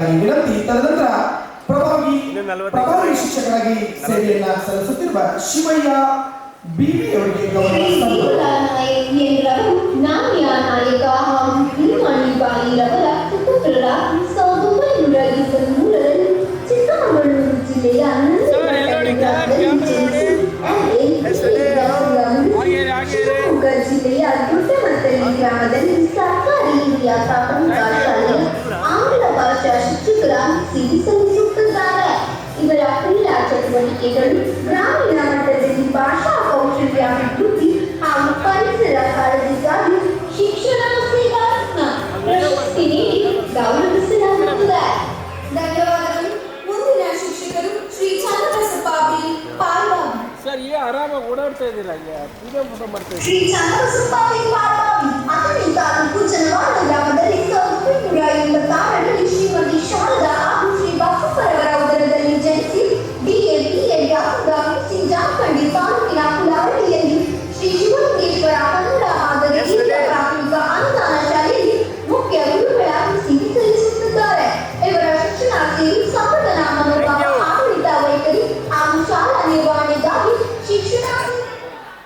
ವಿನಂತಿ ತದನಂತರ ಪ್ರಭಾವಿ ಪ್ರಭಾವಿ. ಶಿಕ್ಷಕರಾಗಿ ಸೇವೆಯನ್ನ ಸಲ್ಲಿಸುತ್ತಿರುವ ಶಿವಯ್ಯ ಬಿಬಿ ಅವರಿಗೆ ಗೌರವ ಜಿಲ್ಲೆಯ ಎಂದ್ರವರು ಸರ್ಕಾರಿ ನಾಯಕ ಸಲ್ಲಿಸುತ್ತಿದ್ದಾರೆ ಇವರ ಕ್ರೀಡಾ ಚಟುವಟಿಕೆಗಳು ಗ್ರಾಮೀಣ ಮಟ್ಟದಲ್ಲಿ ಭಾಷಾ ಕೌಶಲ್ಯ ಅಭಿವೃದ್ಧಿ ಹಾಗೂ ಪರಿಸರ ಕಾಳಜಿಗಾಗಿ ಶಿಕ್ಷಣ ಸೇವಾರತ್ನ ಪ್ರಶಸ್ತಿ ನೀಡಿ ಗೌರವಿಸಲಾಗುತ್ತದೆ. ಧನ್ಯವಾದಗಳು. ಮುಂದಿನ ಶಿಕ್ಷಕರು ಶ್ರೀ ಬಿ ಸರ್ ಈಗ ಆರಾಮಾಗಿ ಓಡಾಡ್ತಾ ಇದ್ದೀರಾ? ಈಗ ಪೂಜೆ ಮಾಡ್ತಾ ಇದ್ದೀರಾ? ಶ್ರೀ ಬಿ